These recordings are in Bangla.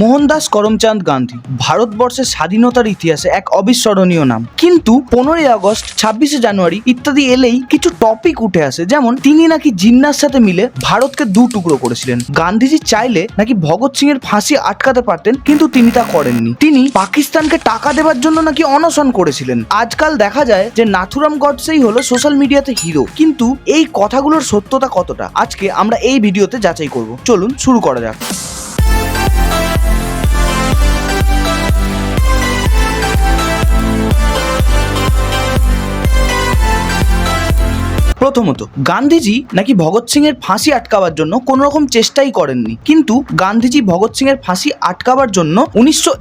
মোহনদাস করমচাঁদ গান্ধী ভারতবর্ষের স্বাধীনতার ইতিহাসে এক অবিস্মরণীয় নাম। কিন্তু পনেরোই আগস্ট, ছাব্বিশে জানুয়ারি ইত্যাদি এলেই কিছু টপিক উঠে আসে। যেমন, তিনি নাকি জিন্নার সাথে মিলে ভারতকে দু টুকরো করেছিলেন। গান্ধীজি চাইলে নাকি ভগৎ সিং এর ফাঁসি আটকাতে পারতেন, কিন্তু তিনি তা করেননি। তিনি পাকিস্তানকে টাকা দেওয়ার জন্য নাকি অনশন করেছিলেন। আজকাল দেখা যায় যে নাথুরাম গডসেই হলো সোশ্যাল মিডিয়াতে হিরো কিন্তু এই কথাগুলোর সত্যতা কতটা? আজকে আমরা এই ভিডিওতে যাচাই করব। চলুন শুরু করা যাক। প্রথমত, গান্ধীজি নাকি ভগৎ সিং এর ফাঁসি আটকাবার জন্য কোনো রকম চেষ্টাই করেননি। কিন্তু গান্ধীজি ভগৎ সিং এর ফাঁসি আটকাবার জন্য উনিশশো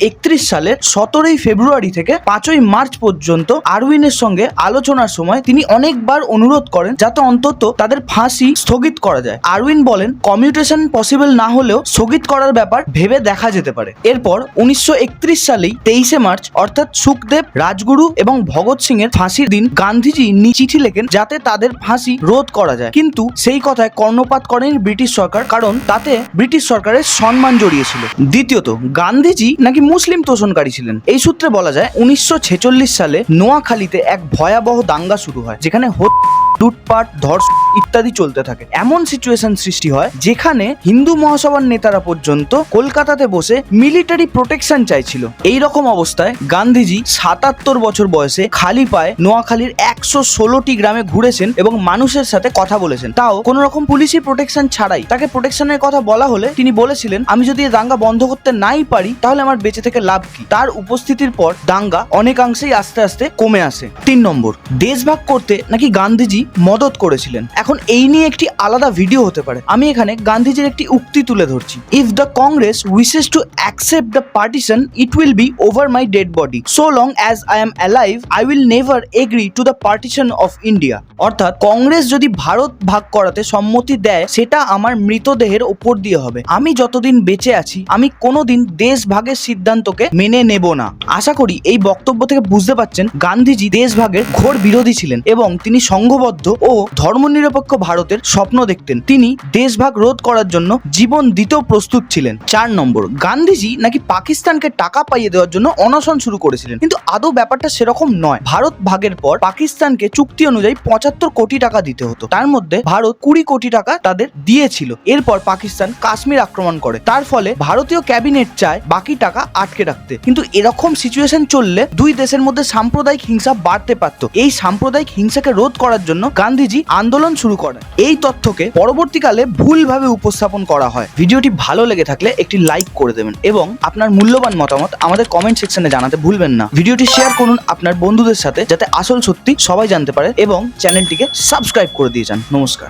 সালের সতেরোই ফেব্রুয়ারি থেকে পাঁচই মার্চ পর্যন্ত আরউইনের সঙ্গে আলোচনার সময় তিনি অনেকবার অনুরোধ করেন যাতে অন্তত তাদের ফাঁসি স্থগিত করা যায়। আরউইন বলেন, কমিউটেশন পসিবল না হলেও স্থগিত করার ব্যাপার ভেবে দেখা যেতে পারে। এরপর উনিশশো একত্রিশ সালেই তেইশে মার্চ, অর্থাৎ সুখদেব, রাজগুরু এবং ভগৎ সিং এর ফাঁসির দিন গান্ধীজি চিঠি লেখেন যাতে তাদের ফাঁসি রোধ করা যায়। কিন্তু সেই কথায় কর্ণপাত করেনি ব্রিটিশ সরকার, কারণ তাতে ব্রিটিশ সরকারের সম্মান জড়িয়েছিল। দ্বিতীয়ত, গান্ধীজি নাকি মুসলিম তোষণকারী ছিলেন? এই সূত্রে বলা যায়, উনিশশো ছেচল্লিশ সালে নোয়াখালীতে এক ভয়াবহ দাঙ্গা শুরু হয়, যেখানে লুটপাট, ধর্ষ ইত্যাদি চলতে থাকে। এমন সিচুয়েশন সৃষ্টি হয়, যেখানে হিন্দু মহাসভার নেতারা পর্যন্ত কলকাতাতে বসে মিলিটারি প্রোটেকশন চাইছিল। এই রকম অবস্থায় গান্ধীজি সাতাত্তর বছর বয়সে খালি পায়ে নোয়াখালীর একশো ষোলোটি গ্রামে ঘুরেছেন এবং মানুষের সাথে কথা বলেছেন। তাও কোনো রকম পুলিশি প্রোটেকশন ছাড়াই। তাকে প্রোটেকশনের কথা বলা হলে তিনি বলেছিলেন, আমি যদি দাঙ্গা বন্ধ করতে নাই পারি, তাহলে আমার বেঁচে থেকে লাভ কি? তার উপস্থিতির পর দাঙ্গা অনেকাংশেই আস্তে আস্তে কমে আসে। তিন নম্বর দেশভাগ করতে নাকি গান্ধীজি মদত করেছিলেন? এখন এই নিয়ে একটি আলাদা ভিডিও হতে পারে। আমি এখানে গান্ধীজির একটি উক্তি তুলে ধরছি। If the Congress wishes to accept the partition it will be over my dead body so long as I am alive I will never agree to the partition of India অর্থাৎ কংগ্রেস যদি ভারত ভাগ করাতে সম্মতি দেয়, সেটা আমার মৃতদেহের ওপর দিয়ে হবে। আমি যতদিন বেঁচে আছি, আমি কোনোদিন দেশ ভাগের সিদ্ধান্তকে মেনে নেব না। আশা করি এই বক্তব্য থেকে বুঝতে পারছেন, গান্ধীজি দেশ ভাগের ঘোর বিরোধী ছিলেন এবং তিনি সংঘবদ্ধ ও ধর্মনিরপেক্ষ ভারতের স্বপ্ন দেখতেন। তিনি দেশভাগ রোধ করার জন্য জীবন দিতেও প্রস্তুত ছিলেন। চার নম্বর, গান্ধীজি নাকি পাকিস্তানকে টাকা পাইয়ে দেওয়ার জন্য অনশন শুরু করেছিলেন। কিন্তু আদৌ ব্যাপারটা সেরকম নয়। ভারত ভাগের পর পাকিস্তানকে চুক্তি অনুযায়ী পঁচাত্তর কোটি টাকা দিতে হতো। তার মধ্যে ভারত কুড়ি কোটি টাকা তাদের দিয়েছিল। এরপর পাকিস্তান কাশ্মীর আক্রমণ করে। তার ফলে ভারতীয় ক্যাবিনেট চায় বাকি টাকা আটকে রাখতে। কিন্তু এরকম সিচুয়েশন চললে দুই দেশের মধ্যে সাম্প্রদায়িক হিংসা বাড়তে পারত। এই সাম্প্রদায়িক হিংসাকে রোধ করার জন্য গান্ধীজি আন্দোলন শুরু করেন। এই তথ্যকে পরবর্তীকালে ভুলভাবে উপস্থাপন করা হয়। ভিডিওটি ভালো লেগে থাকলে একটি লাইক করে দেবেন এবং আপনার মূল্যবান মতামত আমাদের কমেন্ট সেকশনে জানাতে ভুলবেন না। ভিডিওটি শেয়ার করুন আপনার বন্ধুদের সাথে, যাতে আসল সত্যি সবাই জানতে পারে এবং চ্যানেলটিকে সাবস্ক্রাইব করে দিয়ে যান। নমস্কার।